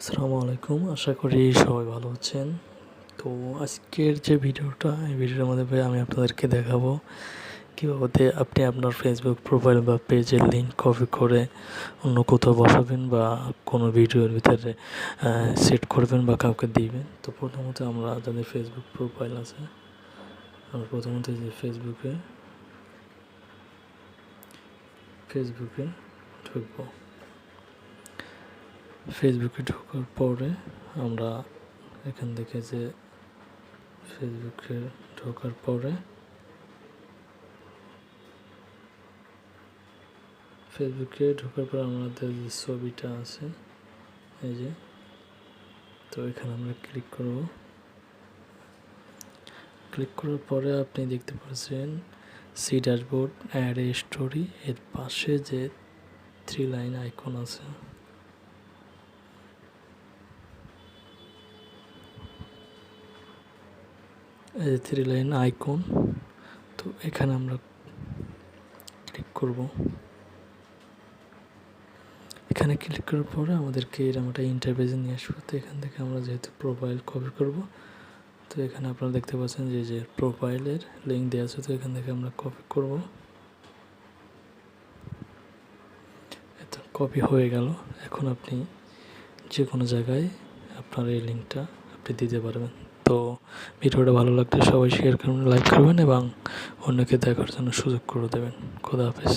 আসসালামু আলাইকুম, আশা করি সবাই ভালো আছেন। তো আজকের যে ভিডিওটা, এই ভিডিওর মধ্যে আমি আপনাদেরকে দেখাবো কীভাবে আপনি আপনার ফেসবুক প্রোফাইল বা পেজের লিঙ্ক কপি করে অন্য কোথাও বসাবেন বা কোনো ভিডিওর ভিতরে সেট করবেন বা কাউকে দিবেন। তো প্রথমত আমরা যাদের ফেসবুক প্রোফাইল আছে। আমরা প্রথমত যে ফেসবুকে ফেসবুকে ঢুকবো। ফেসবুকে ঢোকার পরে আমরা এখান থেকে যে ফেসবুকে ঢোকার পরে ফেসবুকে ঢোকার পর আমাদের যে ছবিটা আছে, এই যে, তো এখানে আমরা ক্লিক করব। ক্লিক করার পরে আপনি দেখতে পাচ্ছেন সি ড্যাশবোর্ড অ্যাড এ স্টোরি এর পাশে যে থ্রি লাইন আইকন আছে। এই যে থ্রি লাইন আইকন তো এখানে আমরা ক্লিক করব। এখানে ক্লিক করার পরে আমাদেরকে এরকম একটা ইন্টারভেজে নিয়ে আসবে। তো এখান থেকে আমরা যেহেতু প্রোফাইল কপি করব, তো এখানে আপনারা দেখতে পাচ্ছেন যে যে প্রোফাইলের লিঙ্ক দেওয়া আছে, তো এখান থেকে আমরা কপি করব। এত কপি হয়ে গেল। এখন আপনি যে কোনো জায়গায় আপনার এই লিঙ্কটা আপনি দিতে পারবেন। তো ভিডিওটা ভালো লাগলে সবাই শেয়ার করবেন লাইক করবেন এবং অন্যকে দেখার জন্য সুযোগ করে দেবেন। খোদা হাফেজ।